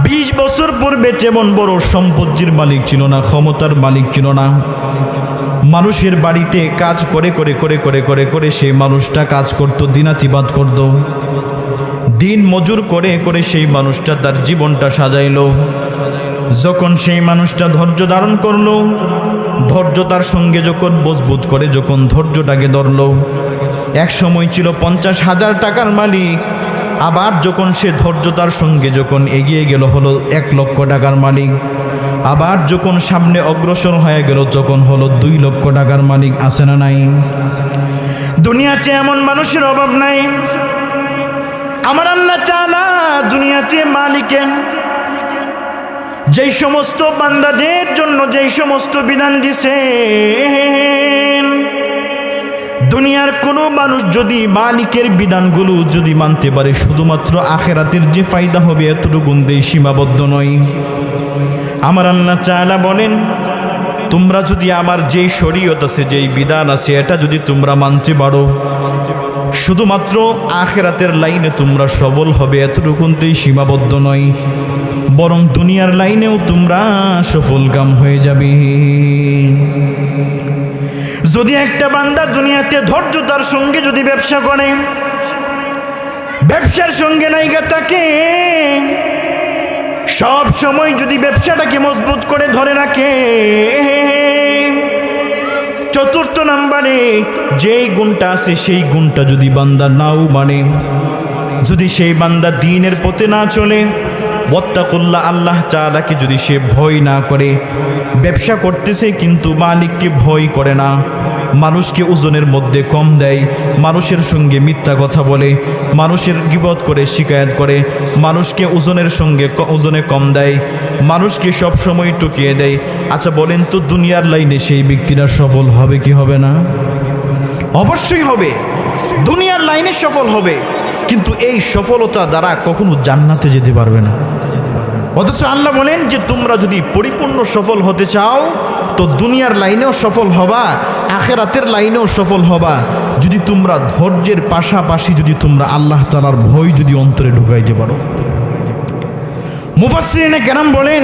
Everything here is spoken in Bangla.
বিশ বছর পূর্বে যেমন বড় সম্পত্তির মালিক ছিল না, ক্ষমতার মালিক ছিল না, মানুষের বাড়িতে কাজ করে করে করে করে করে করে সেই মানুষটা কাজ করত, দিনাতিবাদ করত। দিন মজুর করে করে সেই মানুষটা তার জীবনটা সাজাইল। যখন সেই মানুষটা ধৈর্য ধারণ করল, ধৈর্য তার সঙ্গে যখন মজবুত করে, যখন ধৈর্যটাকে ধরল, এক সময় ছিল পঞ্চাশ হাজার টাকার মালিক আবার যখন সে ধৈর্যতার সঙ্গে যখন এগিয়ে গেল, হলো এক লক্ষ টাকার মালিক। আবার যখন সামনে অগ্রসর হয়ে গেল, যখন হলো দুই লক্ষ টাকার মালিক আছে না নাই? দুনিয়াতে এমন মানুষের অভাব নাই। আমার আল্লাহ চালা দুনিয়াতে মালিকের যেই সমস্ত বান্দাদের জন্য যেই সমস্ত বিধান দিছে দুনিয়ার কোনো মানুষ যদি মালিকের বিধানগুলো যদি মানতে পারে, শুধুমাত্র আখেরাতের যে ফায়দা হবে এতটুকুন সীমাবদ্ধ নয় আমার আল্লাহ চালা বলেন, তোমরা যদি আমার যেই শরীয়ত আছে, যেই বিধান আছে, এটা যদি তোমরা মানতে পারো, শুধুমাত্র আখেরাতের লাইনে তোমরা সবল হবে এতটুকুনতেই সীমাবদ্ধ নয় বরং দুনিয়ার লাইনেও তোমরা সফলকাম হয়ে যাবে। যদি একটা বান্দা দুনিয়াতে ধৈর্যতার সঙ্গে যদি ব্যবসা করে, ব্যবসার সঙ্গে নাইগা তাকে, সব সময় যদি ব্যবসাটাকে মজবুত করে ধরে রাখে। চতুর্থ নাম্বারে যেই গুণটা আছে, সেই গুণটা যদি বান্দা নাও মানে যদি সেই বান্দা দিনের পথে না চলে বত্তাকুল্লা আল্লাহ চালাকে যদি সে ভয় না করে, ব্যবসা করতেছে কিন্তু মালিককে ভয় করে না। মানুষকে ওজনের মধ্যে কম দেয়, মানুষের সঙ্গে মিথ্যা কথা বলে, মানুষের গিবত করে শিকায়ত করে, মানুষকে ওজনের সঙ্গে ওজনে কম দেয়, মানুষকে সব সময় টুকিয়ে দেয়। আচ্ছা বলেন তো, দুনিয়ার লাইনে সেই ব্যক্তিরা সফল হবে কি হবে না? অবশ্যই হবে। দুনিয়ার লাইনে সফল হবে। কিন্তু এই সফলতা দ্বারা কখনো জান্নাতে যেতে পারবে না। অথচ আল্লাহ বলেন যে, তোমরা যদি পরিপূর্ণ সফল হতে চাও, তো দুনিয়ার লাইনেও সফল হবা, আখেরাতের লাইনেও সফল হবা। যদি তোমরা ধৈর্যের পাশাপাশি যদি তোমরা আল্লাহ তালার ভয় যদি অন্তরে ঢুকাইতে পারো। মুফাসিনে কেরাম বলেন